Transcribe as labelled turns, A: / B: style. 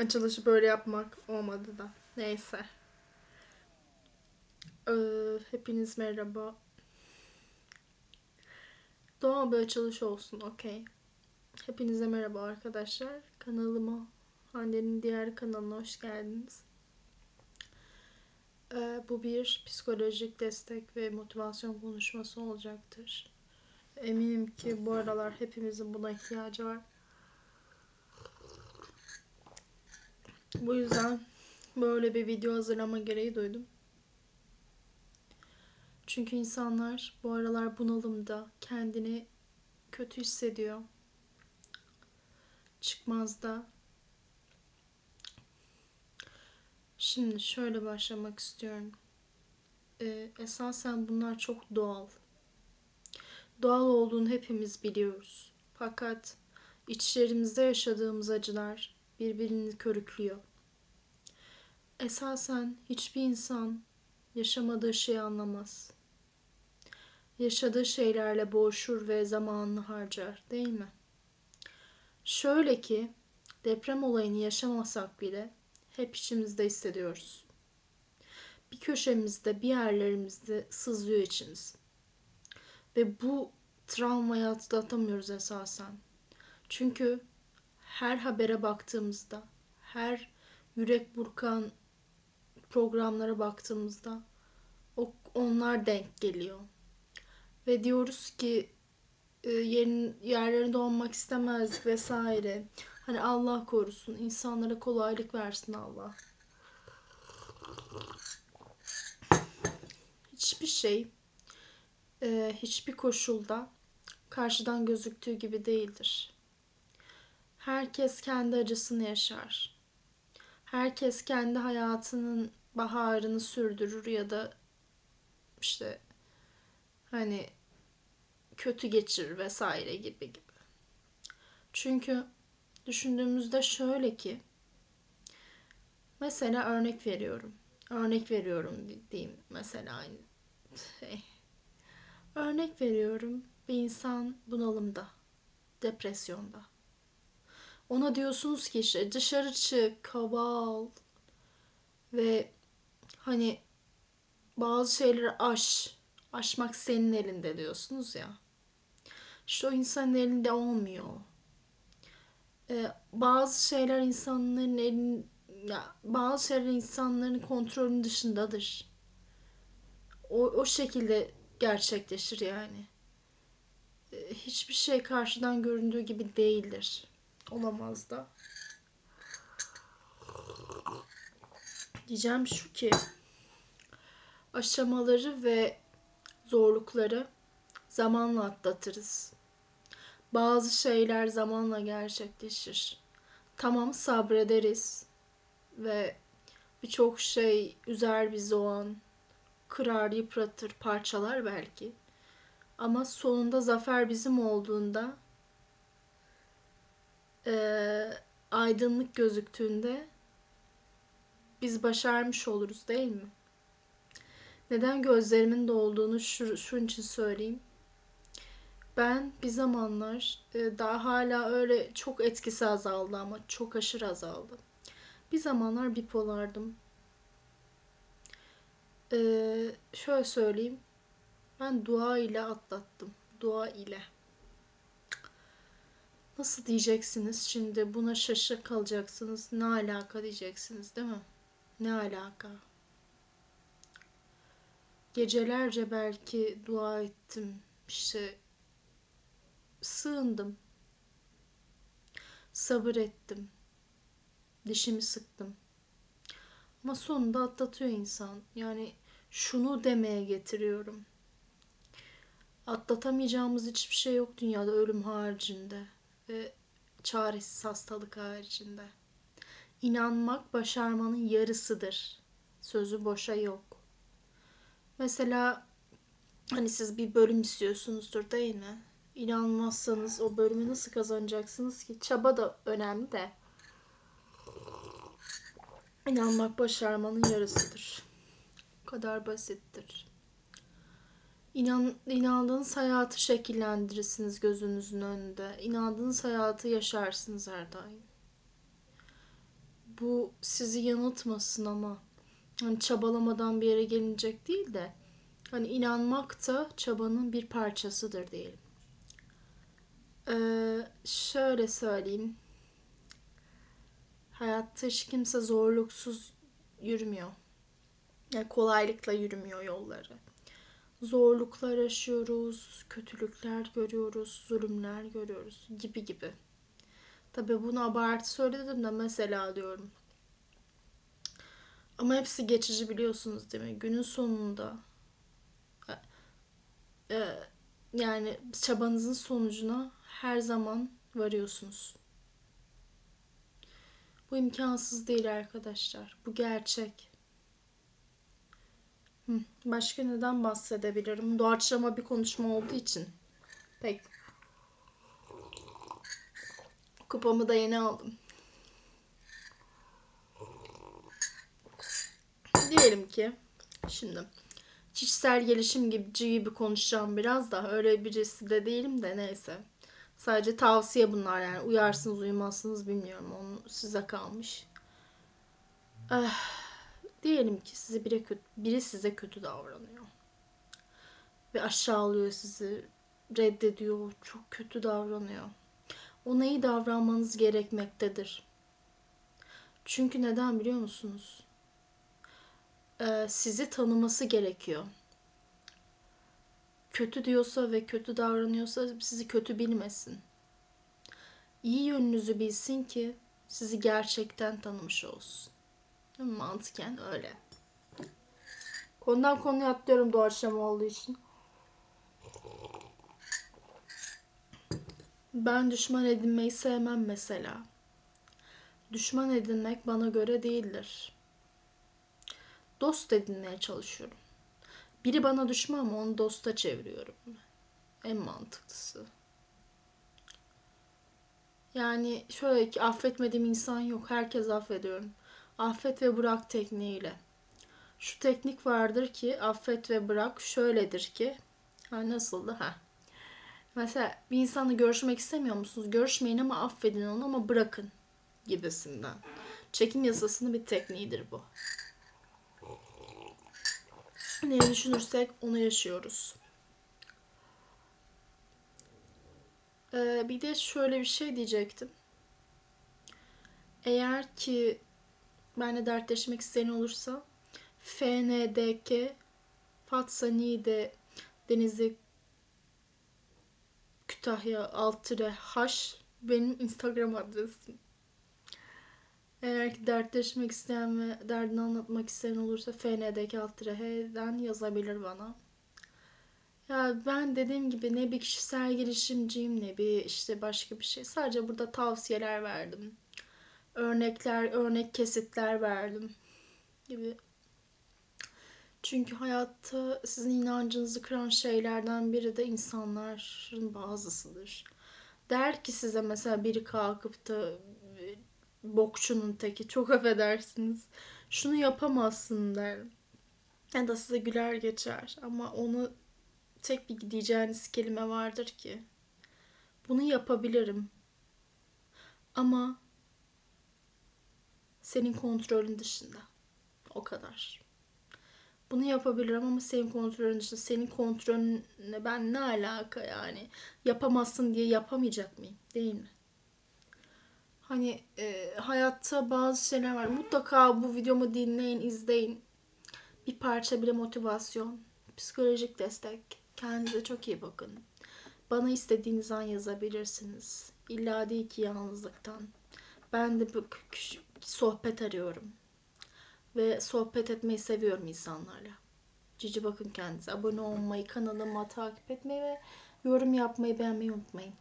A: Açılışı böyle yapmak olmadı da. Neyse. Ee, hepiniz merhaba. Doğal bir açılış olsun. Okey. Hepinize merhaba arkadaşlar. Kanalıma, Hande'nin diğer kanalına hoş geldiniz. Ee, bu bir psikolojik destek ve motivasyon konuşması olacaktır. Eminim ki bu aralar hepimizin buna ihtiyacı var. Bu yüzden böyle bir video hazırlama gereği duydum. Çünkü insanlar bu aralar bunalımda kendini kötü hissediyor. Çıkmazda. Şimdi şöyle başlamak istiyorum. Ee, esasen bunlar çok doğal. Doğal olduğunu hepimiz biliyoruz. Fakat içlerimizde yaşadığımız acılar birbirini körüklüyor. Esasen hiçbir insan yaşamadığı şeyi anlamaz. Yaşadığı şeylerle boğuşur ve zamanını harcar, değil mi? Şöyle ki deprem olayını yaşamasak bile hep içimizde hissediyoruz. Bir köşemizde, bir yerlerimizde sızlıyor içimiz. Ve bu travmayı atlatamıyoruz esasen. Çünkü her habere baktığımızda, her yürek burkan programlara baktığımızda o, onlar denk geliyor. Ve diyoruz ki e, yerin, yerlerinde olmak istemez vesaire. Hani Allah korusun, insanlara kolaylık versin Allah. Hiçbir şey, e, hiçbir koşulda karşıdan gözüktüğü gibi değildir. Herkes kendi acısını yaşar. Herkes kendi hayatının baharını sürdürür ya da işte hani kötü geçirir vesaire gibi gibi. Çünkü düşündüğümüzde şöyle ki mesela örnek veriyorum. Örnek veriyorum diyeyim mesela şey. Örnek veriyorum bir insan bunalımda, depresyonda. Ona diyorsunuz ki işte dışarı çık, hava al ve hani bazı şeyleri aş. Aşmak senin elinde diyorsunuz ya. İşte o insanın elinde olmuyor. Ee, bazı şeyler insanların elin ya bazı şeyler insanların kontrolünün dışındadır. O, o şekilde gerçekleşir yani. Ee, hiçbir şey karşıdan göründüğü gibi değildir. Olamaz da. Diyeceğim şu ki aşamaları ve zorlukları zamanla atlatırız. Bazı şeyler zamanla gerçekleşir. Tamam sabrederiz ve birçok şey üzer bizi o an. Kırar, yıpratır, parçalar belki. Ama sonunda zafer bizim olduğunda e, aydınlık gözüktüğünde biz başarmış oluruz değil mi? Neden gözlerimin dolduğunu şu, şunun için söyleyeyim. Ben bir zamanlar e, daha hala öyle çok etkisi azaldı ama çok aşırı azaldı. Bir zamanlar bipolardım. Ee, şöyle söyleyeyim. Ben dua ile atlattım. Dua ile. Nasıl diyeceksiniz şimdi buna şaşır kalacaksınız. Ne alaka diyeceksiniz değil mi? Ne alaka? Gecelerce belki dua ettim. İşte sığındım. Sabır ettim. Dişimi sıktım. Ama sonunda atlatıyor insan. Yani şunu demeye getiriyorum. Atlatamayacağımız hiçbir şey yok dünyada ölüm haricinde ve çaresiz hastalık haricinde. İnanmak başarmanın yarısıdır. Sözü boşa yok. Mesela hani siz bir bölüm istiyorsunuzdur değil mi? İnanmazsanız o bölümü nasıl kazanacaksınız ki? Çaba da önemli de. İnanmak başarmanın yarısıdır. Bu kadar basittir. İnan, inandığınız hayatı şekillendirirsiniz gözünüzün önünde. İnandığınız hayatı yaşarsınız her daim. bu sizi yanıltmasın ama hani çabalamadan bir yere gelinecek değil de hani inanmak da çabanın bir parçasıdır diyelim. Ee, şöyle söyleyeyim. Hayatta hiç kimse zorluksuz yürümüyor. Yani kolaylıkla yürümüyor yolları. Zorluklar yaşıyoruz, kötülükler görüyoruz, zulümler görüyoruz gibi gibi. Tabi bunu abartı söyledim de mesela diyorum. Ama hepsi geçici biliyorsunuz değil mi? Günün sonunda e, e, yani çabanızın sonucuna her zaman varıyorsunuz. Bu imkansız değil arkadaşlar. Bu gerçek. Başka neden bahsedebilirim? Doğaçlama bir konuşma olduğu için. Pek. Kupamı da yeni aldım. Diyelim ki şimdi kişisel gelişim gibi, gibi konuşacağım biraz da öyle birisi de değilim de neyse. Sadece tavsiye bunlar yani uyarsınız uyumazsınız bilmiyorum onu size kalmış. Eh, diyelim ki size biri, kötü, biri size kötü davranıyor. Ve aşağılıyor sizi, reddediyor, çok kötü davranıyor. Ona iyi davranmanız gerekmektedir. Çünkü neden biliyor musunuz? Ee, sizi tanıması gerekiyor. Kötü diyorsa ve kötü davranıyorsa sizi kötü bilmesin. İyi yönünüzü bilsin ki sizi gerçekten tanımış olsun. Mantıken öyle. Konudan konuya atlıyorum doğaçlama olduğu için. Ben düşman edinmeyi sevmem mesela. Düşman edinmek bana göre değildir. Dost edinmeye çalışıyorum. Biri bana düşman ama onu dosta çeviriyorum. En mantıklısı. Yani şöyle ki affetmediğim insan yok. Herkes affediyorum. Affet ve bırak tekniğiyle. Şu teknik vardır ki affet ve bırak şöyledir ki. Ha nasıldı? Ha. Mesela bir insanla görüşmek istemiyor musunuz? Görüşmeyin ama affedin onu ama bırakın gibisinden. Çekim yasasının bir tekniğidir bu. Ne düşünürsek onu yaşıyoruz. Ee, bir de şöyle bir şey diyecektim. Eğer ki benle dertleşmek isteyen olursa FNDK Fatsa Niğde Denizli Kütahya Altıre H benim Instagram adresim. Eğer ki dertleşmek isteyen ve derdini anlatmak isteyen olursa FNDK Altıre H'den yazabilir bana. Ya ben dediğim gibi ne bir kişisel gelişimciyim ne bir işte başka bir şey. Sadece burada tavsiyeler verdim. Örnekler, örnek kesitler verdim gibi. Çünkü hayatta sizin inancınızı kıran şeylerden biri de insanların bazısıdır. Der ki size mesela biri kalkıp da bokçunun teki çok affedersiniz. Şunu yapamazsın der. Ya da size güler geçer ama onu tek bir diyeceğiniz kelime vardır ki bunu yapabilirim. Ama senin kontrolün dışında. O kadar. Bunu yapabilirim ama senin kontrolün dışında. Senin kontrolünle ben ne alaka yani? Yapamazsın diye yapamayacak mıyım? Değil mi? Hani e, hayatta bazı şeyler var. Mutlaka bu videomu dinleyin, izleyin. Bir parça bile motivasyon, psikolojik destek. Kendinize çok iyi bakın. Bana istediğiniz an yazabilirsiniz. İlla değil ki yalnızlıktan. Ben de bu sohbet arıyorum. Ve sohbet etmeyi seviyorum insanlarla. Cici bakın kendinize. Abone olmayı, kanalıma takip etmeyi ve yorum yapmayı, beğenmeyi unutmayın.